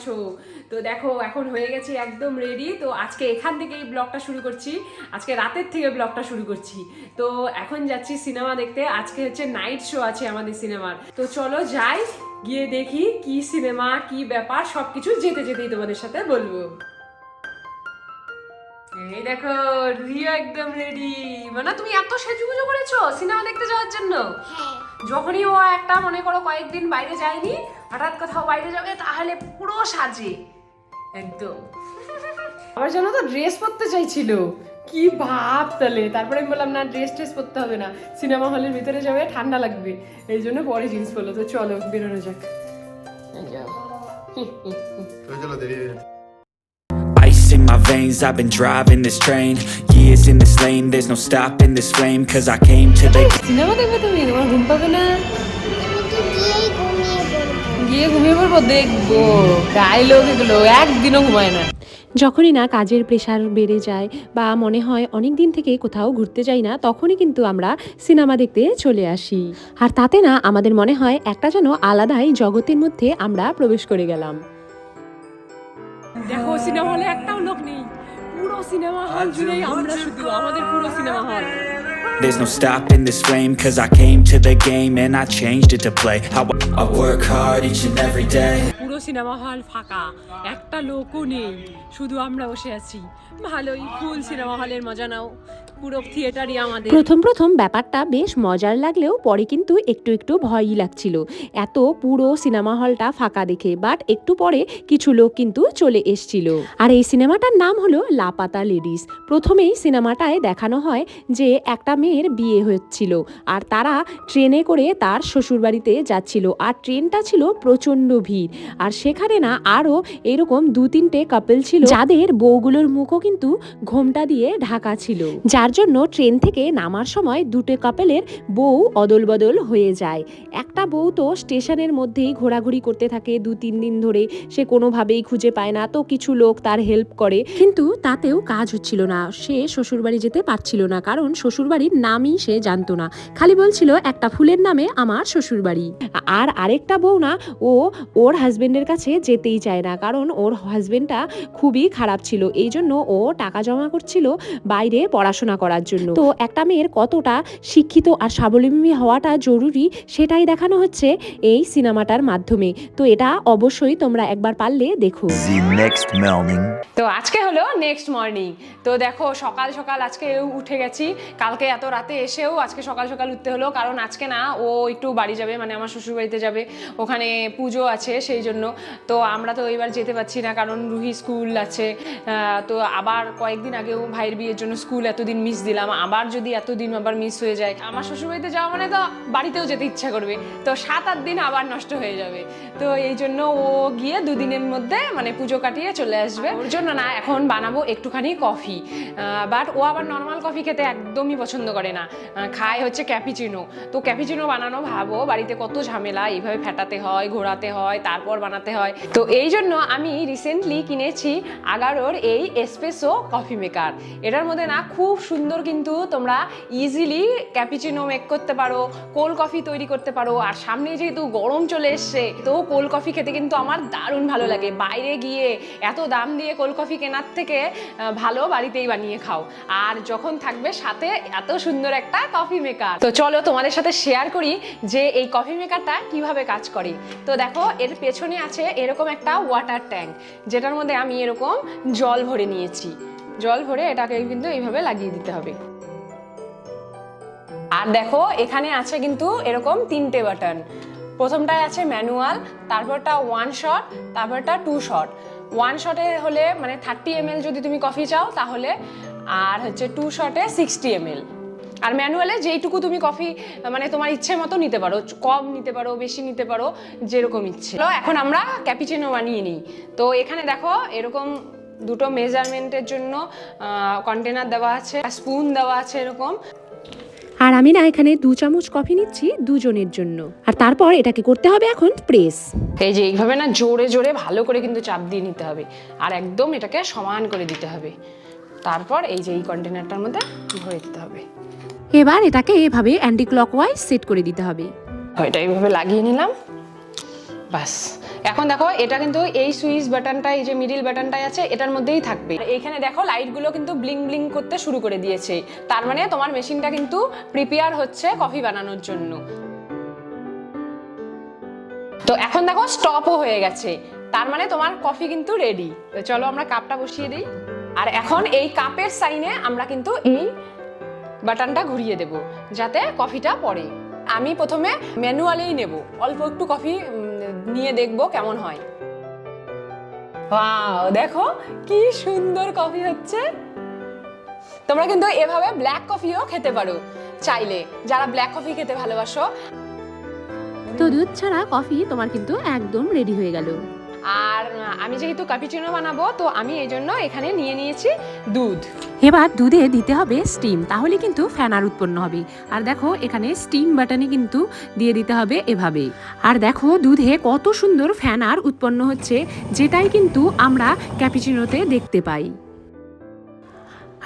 আছো? তো দেখো, এখন হয়ে গেছে একদম রেডি তো আজকে এখান থেকে এই ব্লগটা শুরু করছি। আজকে রাতের থেকে ব্লগটা শুরু করছি। তো এখন যাচ্ছি সিনেমা দেখতে। আজকে হচ্ছে নাইট শো আছে আমাদের সিনেমার তো চলো যাই, গিয়ে দেখি কি সিনেমা কি ব্যাপার, সবকিছু যেতে যেতেই তোমাদের সাথে বলব। এই দেখো, রিয়া একদম রেডি মানে তুমি এত সেজুগুজু করেছ সিনেমা দেখতে যাওয়ার জন্য? হ্যাঁ। যখনই ও একটা মনে করো কয়েকদিন বাইরে যায়নি হঠাৎ কোথাও বাইরে যাবে তাহলে পুরো সাজে। একদম। আবার জানো তো ড্রেস পরতে চাইছিল। কি ভাব তাহলে। তারপরে আমি বললাম না ড্রেস ট্রেস পরতে হবে না। সিনেমা হলের ভিতরে যাবে ঠান্ডা লাগবে। এই জন্য পরে জিন্স পরলো। তো চলো বেরোনো যাক। চলো দেরি my veins, I've been driving this train. Years in this lane, there's no stopping this flame Cause I came to the cinema দেখবে তুমি তোমার ঘুম পাবে না গিয়ে ঘুমিয়ে পড়ব দেখব ডায়লগ এগুলো একদিনও ঘুমায় না যখনই না কাজের প্রেশার বেড়ে যায় বা মনে হয় অনেক দিন থেকে কোথাও ঘুরতে যাই না তখনই কিন্তু আমরা সিনেমা দেখতে চলে আসি। আর তাতে না আমাদের মনে হয় একটা যেন আলাদাই জগতের মধ্যে আমরা প্রবেশ করে গেলাম। দেখো সিনেমা হলে একটাও লোক নেই পুরো সিনেমা হল জুড়েই আমরা শুধু আমাদের পুরো cinema hall There's no stopping this flame Cause I came to the game and I changed it to play I, I work hard each and every day cinema hall ফাঁকা, একটা লোকও নেই, শুধু আমরা বসে আছি। ভালোই ফুল সিনেমা হলের মজা নাও, পুরো থিয়েটারই আমাদের। প্রথম প্রথম ব্যাপারটা বেশ মজার লাগলেও পরে কিন্তু একটু একটু ভয়ই লাগছিল। এত পুরো সিনেমা হলটা ফাঁকা দেখে, বাট একটু পরে কিছু লোক কিন্তু চলে এসছিল। আর এই সিনেমাটার নাম হলো লাপাতা লেডিস। প্রথমেই সিনেমাটায় দেখানো হয় যে একটা মেয়ের বিয়ে হচ্ছিল, আর তারা ট্রেনে করে তার শ্বশুরবাড়িতে যাচ্ছিল, আর ট্রেনটা ছিল প্রচণ্ড ভিড়। আর সেখানে না আরও এরকম দু তিনটে কাপল ছিল। যাদের বউগুলোর মুখও কিন্তু ঘোমটা দিয়ে ঢাকা ছিল। যার জন্য ট্রেন থেকে নামার সময় দুটো কাপেলের বউ অদল বদল হয়ে যায়। একটা বউ তো স্টেশনের মধ্যেই ঘোরাঘুরি করতে থাকে, দু তিন দিন ধরে সে কোনোভাবেই খুঁজে পায় না, তো কিছু লোক তার হেল্প করে। কিন্তু তাতেও কাজ হচ্ছিল না, সে শ্বশুরবাড়ি যেতে পারছিল না, কারণ শ্বশুরবাড়ির নামই সে জানতো না। খালি বলছিল, একটা ফুলের নামে আমার শ্বশুরবাড়ি। আর আরেকটা বউ না, ও ওর হাজবেন্ডের কাছে যেতেই চায় না কারণ ওর হাজবেন্ডটা খুবই খারাপ ছিল। এই জন্য ও টাকা জমা করছিল বাইরে পড়াশোনা করার জন্য। তো একটা মেয়ের কতটা শিক্ষিত আর স্বাবলম্বী হওয়াটা জরুরি সেটাই দেখানো হচ্ছে এই সিনেমাটার মাধ্যমে। তো এটা অবশ্যই তোমরা একবার পারলে দেখো। তো আজকে হলো নেক্সট মর্নিং তো দেখো সকাল সকাল আজকে উঠে গেছি। কালকে এত রাতে এসেও আজকে সকাল সকাল উঠতে হলো কারণ আজকে না ও একটু বাড়ি যাবে মানে আমার শ্বশুর বাড়িতে যাবে। ওখানে পুজো আছে সেই জন্য তো আমরা তো এবার যেতে পারছি না, কারণ রুহি স্কুল আছে তো আবার কয়েকদিন আগেও ভাইয়ের বিয়ের জন্য স্কুল এতদিন মিস দিলাম, আবার যদি এতদিন আবার মিস হয়ে যায়, আমার শ্বশুরবাড়িতে যাওয়া মানে তো বাড়িতেও যেতে ইচ্ছা করবে, তো সাত আট দিন আবার নষ্ট হয়ে যাবে, তো এই জন্য ও গিয়ে দুদিনের মধ্যে মানে পুজো কাটিয়ে চলে আসবে। ওর জন্য না, এখন বানাবো একটুখানি কফি বাট ও আবার নর্মাল কফি খেতে একদমই পছন্দ করে না খায় হচ্ছে ক্যাপিচিনো তো ক্যাপিচিনো বানানো ভাবো, বাড়িতে কত ঝামেলা, এইভাবে ফেটাতে হয়, ঘোরাতে হয়, তারপর বানাতে হয়। তো এই জন্য আমি রিসেন্টলি কিনেছি আগারোর এই এসপেসো কফি মেকার এটার মধ্যে না খুব সুন্দর কিন্তু তোমরা ইজিলি ক্যাপিচিনো মেক করতে পারো কোল্ড কফি তৈরি করতে পারো। আর সামনে যেহেতু গরম চলে এসছে, তো কোল্ড কফি খেতে কিন্তু আমার দারুণ ভালো লাগে। বাইরে গিয়ে এত দাম দিয়ে কোল্ড কফি কেনার থেকে ভালো বাড়িতেই বানিয়ে খাও। আর যখন থাকবে সাথে এত সুন্দর একটা কফি মেকার তো চলো তোমাদের সাথে শেয়ার করি যে এই কফি মেকারটা কীভাবে কাজ করে। তো দেখো, এর পেছনে আছে এরকম একটা ওয়াটার ট্যাঙ্ক যেটার মধ্যে আমি এরকম জল ভরে নিয়েছি। জল ভরে এটাকে কিন্তু এইভাবে লাগিয়ে দিতে হবে। আর দেখো, এখানে আছে কিন্তু এরকম তিনটে বাটন প্রথমটায় আছে ম্যানুয়াল তারপরটা ওয়ান শট তারপরটা টু শট ওয়ান শটে হলে মানে থার্টি এম যদি তুমি কফি চাও, তাহলে, আর হচ্ছে টু শটে সিক্সটি এম আর ম্যানুয়ালে যেইটুকু তুমি কফি মানে তোমার ইচ্ছে মতো নিতে পারো কম নিতে পারো বেশি নিতে পারো যেরকম ইচ্ছে। এখন আমরা ক্যাপিচিনো বানিয়ে নিই। তো এখানে দেখো এরকম দুটো মেজারমেন্টের জন্য কন্টেনার দেওয়া আছে স্পুন দেওয়া আছে এরকম। আর আমি না এখানে দু চামচ কফি নিচ্ছি দুজনের জন্য। আর তারপর এটাকে করতে হবে এখন প্রেস এই যে এইভাবে না জোরে জোরে ভালো করে কিন্তু চাপ দিয়ে নিতে হবে। আর একদম এটাকে সমান করে দিতে হবে। তারপর এই যে এই কন্টেনারটার মধ্যে ভরে দিতে হবে। এবার এটাকে এভাবে অ্যান্টি ক্লকওয়াইজ সেট করে দিতে হবে। এটা এইভাবে লাগিয়ে নিলাম। বাস। এখন দেখো, এটা কিন্তু এই সুইচ বাটনটা এই যে মিডিল বাটনটাই আছে, এটার মধ্যেই থাকবে। এইখানে দেখো লাইটগুলো কিন্তু ব্লিং ব্লিং করতে শুরু করে দিয়েছে। তার মানে তোমার মেশিনটা কিন্তু প্রিপেয়ার হচ্ছে কফি বানানোর জন্য। তো এখন দেখো স্টপও হয়ে গেছে। তার মানে তোমার কফি কিন্তু রেডি চলো আমরা কাপটা বসিয়ে দিই। আর এখন এই কাপের সাইনে আমরা কিন্তু এই বাটনটা ঘুরিয়ে দেব, যাতে কফিটা পড়ে। আমি প্রথমে ম্যানুয়ালেই নেব। অল্প একটু কফি নিয়ে দেখব কেমন হয়। দেখো কি সুন্দর কফি হচ্ছে। তোমরা কিন্তু এভাবে ব্ল্যাক কফিও খেতে পারো চাইলে। যারা ব্ল্যাক কফি খেতে ভালোবাসো। তো দুধ ছাড়া কফি তোমার কিন্তু একদম রেডি হয়ে গেল। আর আমি যেহেতু ক্যাপিচিনো বানাবো, তো আমি এই জন্য এখানে নিয়ে নিয়েছি দুধ। এবার দুধে দিতে হবে স্টিম তাহলে কিন্তু ফ্যানার উৎপন্ন হবে। আর দেখো, এখানে স্টিম বাটনে কিন্তু দিয়ে দিতে হবে এভাবে আর দেখো, দুধে কত সুন্দর ফ্যানার উৎপন্ন হচ্ছে, যেটাই কিন্তু আমরা ক্যাপিচিনোতে দেখতে পাই।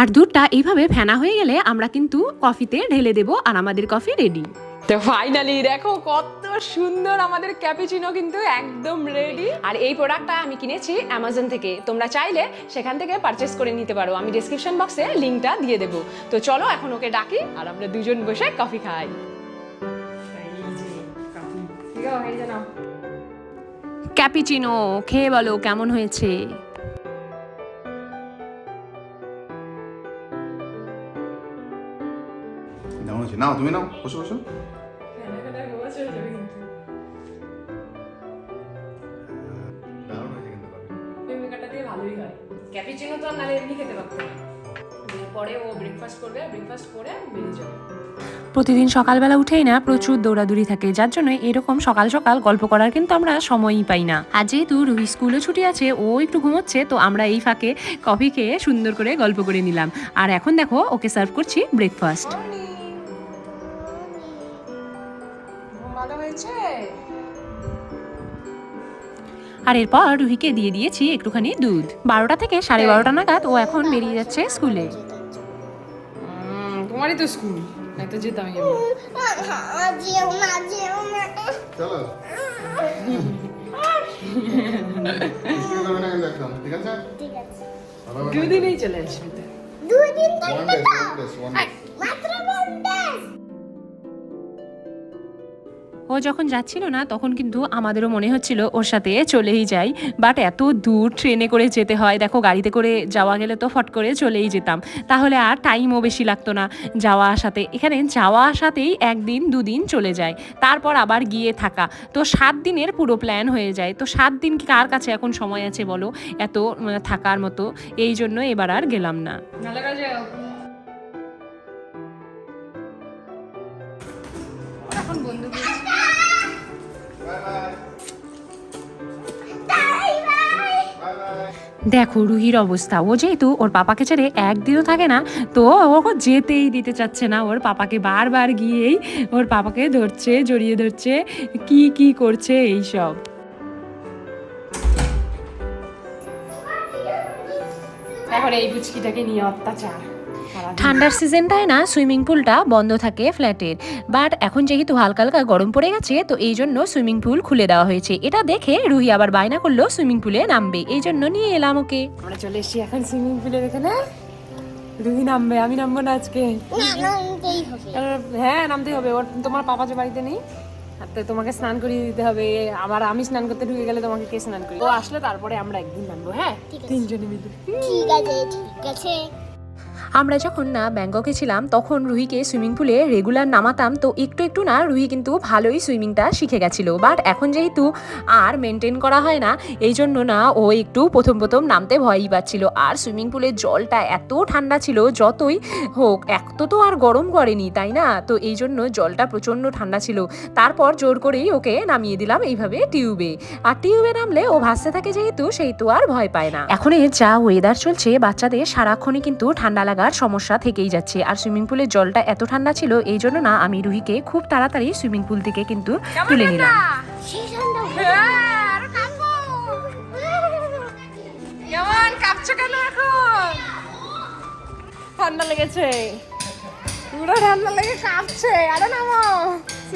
আর দুধটা এইভাবে ফেনা হয়ে গেলে আমরা কিন্তু কফিতে ঢেলে দেব, আর আমাদের কফি রেডি তো ফাইনালি দেখো কত সুন্দর আমাদের ক্যাপিচিনো কিন্তু একদম রেডি আর এই প্রোডাক্টটা আমি কিনেছি অ্যামাজন থেকে। তোমরা চাইলে সেখান থেকে পারচেস করে নিতে পারো। আমি ডেসক্রিপশন বক্সে লিঙ্কটা দিয়ে দেবো। তো চলো, এখন ওকে ডাকি আর আমরা দুজন বসে কফি খাই। ক্যাপিচিনো খেয়ে বলো, কেমন হয়েছে? নাও, তুমি নাও, বসো বসো। প্রতিদিন সকালবেলা উঠেই না প্রচুর দৌড়াদৌড়ি থাকে, যার জন্য এরকম সকাল সকাল গল্প করার কিন্তু আমরা সময়ই পাই না। আর যেহেতু রুহি স্কুলে ছুটি আছে, ও একটু ঘুমোচ্ছে, তো আমরা এই ফাঁকে কফি খেয়ে সুন্দর করে গল্প করে নিলাম। আর এখন দেখো, ওকে সার্ভ করছি ব্রেকফাস্ট হয়েছে? আর এরপর রুহিকে দিয়ে দিয়েছি একটুখানি দুধ। বারোটা থেকে সাড়ে বারোটা নাগাদ ও এখন বেরিয়ে যাচ্ছে স্কুলে। তোমারই তো স্কুল। তো যেতাম যেও না যেও না ও যখন যাচ্ছিল না, তখন কিন্তু আমাদেরও মনে হচ্ছিল ওর সাথে চলেই যাই। বাট এত দূর ট্রেনে করে যেতে হয়। দেখো, গাড়িতে করে যাওয়া গেলে তো ফট করে চলেই যেতাম। তাহলে আর টাইমও বেশি লাগতো না যাওয়া আসাতে। এখানে যাওয়া আসাতেই একদিন, দুদিন চলে যায়। তারপর আবার গিয়ে থাকা। তো সাত দিনের পুরো প্ল্যান হয়ে যায়। তো সাত দিন কার কাছে এখন সময় আছে বলো? এত থাকার মতো। এই জন্য এবার আর গেলাম না। এখন বন্ধু দেখো, রুহির অবস্থা। ও যেহেতু ওর পাপাকে ছেড়ে একদিনও থাকে না, তো ও যেতেই দিতে চাচ্ছে না। ওর পাপাকে বারবার গিয়েই ওর পাপাকে ধরছে, জড়িয়ে ধরছে, কি কি করছে, এইসব। এখন এই পুচকিটাকে নিয়ে অত্যাচার। ঠান্ডার সিজনটায় না সুইমিং পুলটা বন্ধ থাকে ফ্ল্যাটের বাট এখন যেহেতু হালকা হালকা গরম পড়ে গেছে তো এই জন্য সুইমিং পুল খুলে দেওয়া হয়েছে। এটা দেখে রুহি আবার বায়না করল সুইমিং পুলে নামবে। এই জন্য নিয়ে এলাম ওকে। আমরা চলে এসেছি এখন সুইমিং পুলের এখানে। রুহি নামবে আমি নামবো না আজকে। হ্যাঁ নামতেই হবে। ওর তোমার পাপা যে বাড়িতে নেই আর তো তোমাকে স্নান করিয়ে দিতে হবে। আবার আমি স্নান করতে ঢুকে গেলে তোমাকে কে স্নান করি ও আসলে তারপরে আমরা একদিন নামবো হ্যাঁ? তিনজনে মিলে। ঠিক আছে ঠিক আছে। আমরা যখন না ব্যাংককে ছিলাম, তখন রুহিকে সুইমিং পুলে রেগুলার নামাতাম, তো একটু একটু না রুহি কিন্তু ভালোই সুইমিংটা শিখে গেছিল। বাট এখন যেহেতু আর মেনটেন করা হয় না, এই জন্য না ও একটু প্রথম প্রথম নামতে ভয়ই পাচ্ছিল। আর সুইমিং পুলের জলটা এত ঠান্ডা ছিল, যতই হোক, এত তো আর গরম করেনি, তাই না? তো এই জন্য জলটা প্রচণ্ড ঠান্ডা ছিল। তারপর জোর করেই ওকে নামিয়ে দিলাম এইভাবে টিউবে। আর টিউবে নামলে ও ভাসতে থাকে যেহেতু, সেই তো আর ভয় পায় না। এখন যা ওয়েদার চলছে, বাচ্চাদের সারাক্ষণই কিন্তু ঠান্ডা লাগার সমস্যা থেকেই যাচ্ছে। আর সুইমিং পুলের জলটা এত ঠান্ডা ছিল এই জন্য না আমি রুহিকে খুব তাড়াতাড়ি সুইমিং পুল থেকে কিন্তু তুলে নিলাম। ঠান্ডা কেমন? কাঁপছো কেন এখন? ঠান্ডা লেগেছে। পুরো ঠান্ডা লেগে কাঁপছে। আরে নামো।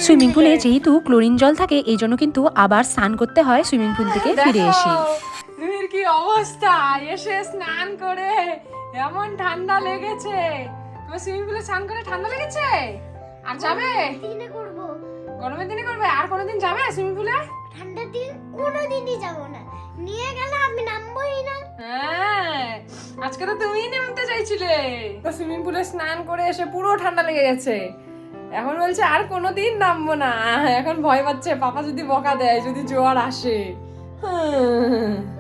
সুইমিং পুলে যেহেতু ক্লোরিন জল থাকে এই জন্য কিন্তু আবার স্নান করতে হয় সুইমিং পুল থেকে ফিরে এসে। কি অবস্থা? এসে স্নান করে এমন ঠান্ডা লেগেছে। তোমার সুইমিং পুলে স্নান করে ঠান্ডা লেগেছে? আর যাবে? দিনে করব। গরমের দিনে করবে? আর কোনোদিন যাবে সুইমিং পুলে ঠান্ডার দিন কোনোদিনই যাব না। নিয়ে গেলে আমি নামবোই না। হ্যাঁ আজকে তো তুমিই নামতে চাইছিলে। তো সুইমিং পুলে স্নান করে এসে পুরো ঠান্ডা লেগে গেছে। এখন বলছে আর কোনোদিন নামবো না। এখন ভয় পাচ্ছে পাপা যদি বকা দেয় যদি জোয়ার আসে। হুম।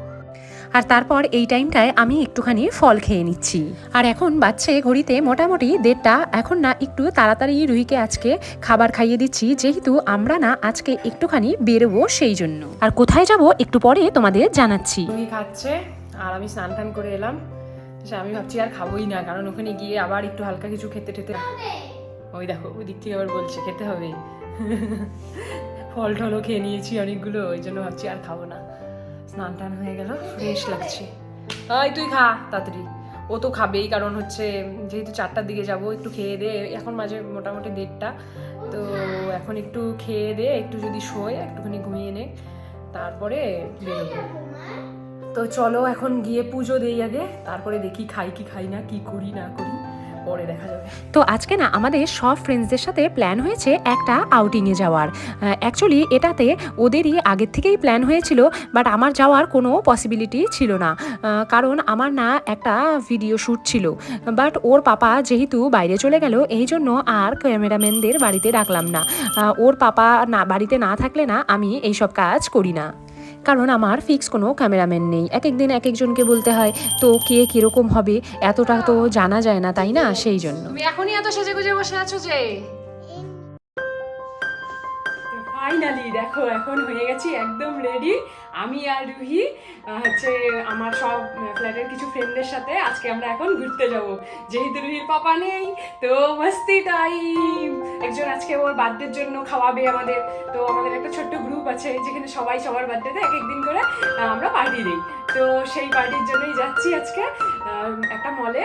আর তারপর এই টাইমটায় আমি একটুখানি ফল খেয়ে নিচ্ছি। আর এখন বাচ্চে ঘড়িতে মোটামুটি দেড়টা। এখন না, একটু তাড়াতাড়ি রুহিকে আজকে খাবার খাইয়ে দিচ্ছি, যেহেতু আমরা না আজকে একটুখানি বেরোবো সেই জন্য। আর কোথায় যাব একটু পরে তোমাদের জানাচ্ছি। রুহি খাচ্ছে, আর আমি স্নান টান করে এলাম। আমি ভাবছি আর খাবোই না, কারণ ওখানে গিয়ে আবার একটু হালকা কিছু খেতে টেতে ওই দেখো, ওই দিক থেকে আবার বলছে, খেতে হবে। ফল টলও খেয়ে নিয়েছি অনেকগুলো, ওই জন্য ভাবছি আর খাব না। স্নান টান হয়ে গেল ফ্রেশ লাগছে। এই তুই খা, তাড়াতাড়ি। ও তো খাবেই, কারণ হচ্ছে যেহেতু চারটার দিকে যাব, একটু খেয়ে দে, এখন মাঝে মোটামুটি দেড়টা। তো এখন একটু খেয়ে দে, একটু যদি শোয়, একটুখানি ঘুমিয়ে নে, তারপরে বেরোবো। তো চলো এখন গিয়ে পুজো দেই আগে, তারপরে দেখি খাই কি খাই না, কি করি, না করি। পরে দেখা যাবে। তো আজকে না আমাদের সব ফ্রেন্ডসদের সাথে প্ল্যান হয়েছে একটা আউটিংয়ে যাওয়ার। অ্যাকচুয়ালি এটাতে ওদেরই আগের থেকেই প্ল্যান হয়েছিল বাট আমার যাওয়ার কোনো পসিবিলিটি ছিল না। কারণ আমার না একটা ভিডিও শ্যুট ছিল বাট ওর পাপা যেহেতু বাইরে চলে গেল, এই জন্য আর ক্যামেরাম্যানদের বাড়িতে রাখলাম না। ওর পাপা না, বাড়িতে না থাকলে না আমি এইসব কাজ করি না। কারণ আমার ফিক্স কোনো ক্যামেরাম্যান নেই। এক একদিন এক একজনকে বলতে হয়, তো কে কীরকম হবে? এতটা তো জানা যায় না, তাই না? সেই জন্য। এখনই এত সেজে গুজে বসে আছো যে? ফাইনালি দেখো, এখন হয়ে গেছি একদম রেডি আমি আর রুহি হচ্ছে আমার সব ফ্ল্যাটের কিছু ফ্রেন্ডের সাথে আজকে আমরা এখন ঘুরতে যাব। যেহেতু রুহির পাপা নেই, তো মস্তি টাইম একজন আজকে ওর বার্থডের জন্য খাওয়াবে আমাদের। তো আমাদের একটা ছোট্ট গ্রুপ আছে, যেখানে সবাই সবার বার্থডেতে এক একদিন করে আমরা পার্টি দিই। তো সেই পার্টির জন্যই যাচ্ছি আজকে একটা মলে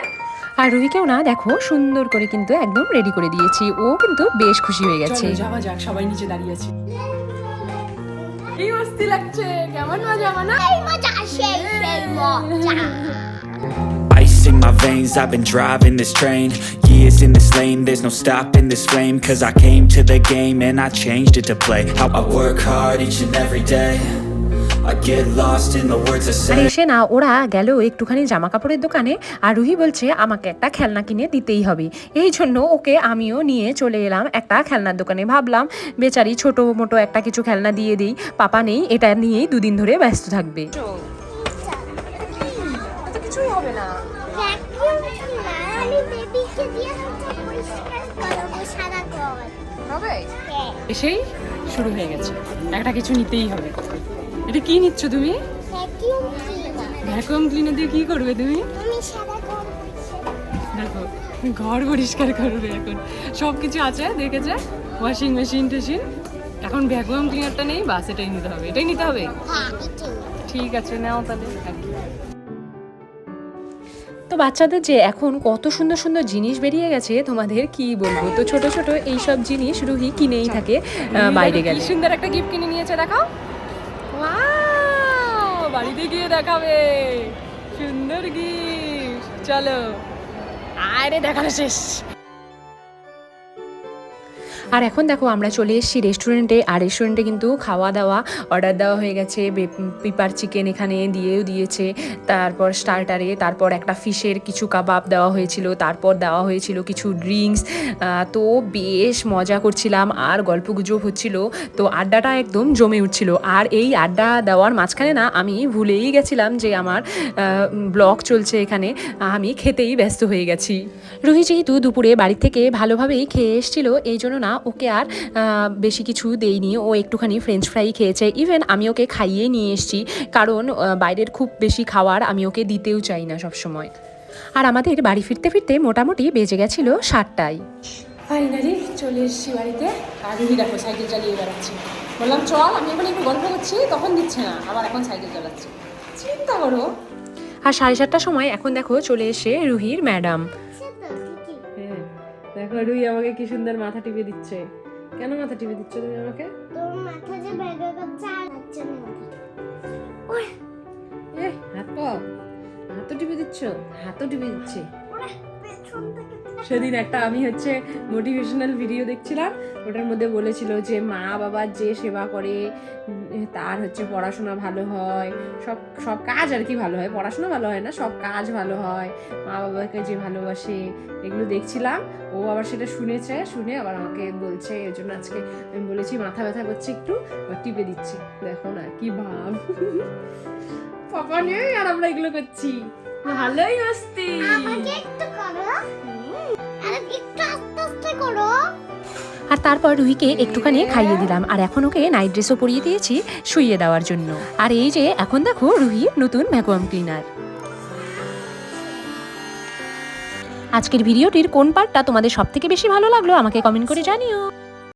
আর রুহিকেও না দেখো সুন্দর করে কিন্তু একদম রেডি করে দিয়েছি ও কিন্তু বেশ খুশি হয়ে গেছে চলো যাওয়া যাক সবাই নিচে দাঁড়িয়ে আছি কি মস্তি লাগছে কেমন মজা মানা এই মজা সেই সেই মজা Ice in my veins, I've been driving this train Years in this lane, there's no stopping this flame Cause I came to the game and I changed it to play I work hard each and every day আর এসে না ওরা গেল একটুখানি জামা কাপড়ের দোকানে আর রুহি বলছে আমাকে একটা খেলনা কিনে দিতেই হবে। এই জন্য ওকে আমিও নিয়ে চলে এলাম একটা খেলনার দোকানে। ভাবলাম বেচারি ছোট মোটো একটা কিছু খেলনা দিয়ে দিই। পাপা নেই এটা নিয়েই দুদিন ধরে ব্যস্ত থাকবে। কিছুই হবে না। হ্যাঁ। এসেই শুরু হয়ে গেছে। একটা কিছু নিতেই হবে। এটা কি নিচ্ছ তুমি? ভ্যাকুয়াম ক্লিনার দিয়ে কি করবে তুমি? দেখো ঘর পরিষ্কার করবে এখন। সব কিছু আছে দেখেছে? ওয়াশিং মেশিন টেশিন এখন ভ্যাকুয়াম ক্লিনারটা নেই বাস এটাই নিতে হবে। এটাই নিতে হবে? হ্যাঁ ঠিক আছে নাও তাহলে তো বাচ্চাদের যে এখন কত সুন্দর সুন্দর জিনিস বেরিয়ে গেছে তোমাদের কি বলব? তো ছোট ছোট এইসব জিনিস রুহি কিনেই থাকে বাইরে গেলে। সুন্দর একটা গিফট কিনে নিয়েছে দেখাও! বাড়িতে গিয়ে দেখাবে। সুন্দর গিফট। চলো। আরে দেখানো শেষ। আর এখন দেখো আমরা চলে এসেছি রেস্টুরেন্টে আর রেস্টুরেন্টে কিন্তু খাওয়া দাওয়া অর্ডার দেওয়া হয়ে গেছে পিপার চিকেন এখানে দিয়েও দিয়েছে, তারপর স্টার্টারে তারপর একটা ফিশের কিছু কাবাব দেওয়া হয়েছিল, তারপর দেওয়া হয়েছিল কিছু ড্রিঙ্কস তো বেশ মজা করছিলাম, আর গল্প গুজব হচ্ছিল, তো আড্ডাটা একদম জমে উঠছিল, আর এই আড্ডা দেওয়ার মাঝখানে না আমি ভুলেই গেছিলাম যে আমার ব্লগ চলছে এখানে, আমি খেতেই ব্যস্ত হয়ে গেছি। রুহি যেহেতু দুপুরে বাড়ি থেকে ভালোভাবেই খেয়ে এসেছিল, এই জন্য না ওকে আর বেশি কিছু দেইনি। ও একটুখানি ফ্রেঞ্চ ফ্রাই খেয়েছে। ইভেন আমি ওকে খাইয়ে নিয়ে এসেছি। কারণ বাইরের খুব বেশি খাওয়ার আমি ওকে দিতেও চাই না সবসময়। আর আমাদের বাড়ি ফিরতে ফিরতে মোটামুটি বেজে গেছিল সাতটায়। ফাইনালি চলে এসেছি বাড়িতে। আর রুহি দেখো সাইকেল চালিয়ে বেড়াচ্ছি। বললাম চল আমি এখন একটু গল্প করছি। তখন দিচ্ছে না। আবার এখন সাইকেল চালাচ্ছে। চিন্তা করো। আর সাড়ে সাতটার সময় এখন দেখো চলে এসে রুহির ম্যাডাম দেখো রুই আমাকে কি সুন্দর মাথা টিপে দিচ্ছে। কেন মাথা টিপে দিচ্ছ তুমি আমাকে? তোর মাথা যে ব্যাগে করছে আর হচ্ছে না ওই এ হাত পা। হাতও টিপে দিচ্ছ? হাতও টিপে দিচ্ছে। ওরে পেছন থেকে সেদিন একটা আমি হচ্ছে মোটিভেশনাল ভিডিও দেখছিলাম, ওটার মধ্যে বলেছিল যে মা বাবার যে সেবা করে, তার হচ্ছে পড়াশোনা ভালো হয়, সব সব কাজ আর কি ভালো হয়, পড়াশোনা ভালো হয় না, সব কাজ ভালো হয়, মা বাবাকে যে ভালোবাসে, এগুলো দেখছিলাম, ও আবার সেটা শুনেছে, শুনে আবার আমাকে বলছে এর জন্য আজকে আমি বলেছি মাথা ব্যথা করছে একটু টিপে দিচ্ছি। দেখো না কি ভাব। পাপা নেই আর আমরা এগুলো করছি। ভালোই মস্তি আমাকে একটু করো। করো? আর তারপর রুহিকে একটুখানি খাইয়ে দিলাম। আর এখন ওকে নাইট ড্রেসও পরিয়ে দিয়েছি শুইয়ে দেওয়ার জন্য। আর এই যে, এখন দেখো রুহি নতুন ভ্যাকুয়াম ক্লিনার আজকের ভিডিওটির কোন পার্টটা তোমাদের সবথেকে বেশি ভালো লাগল আমাকে কমেন্ট করে জানিও।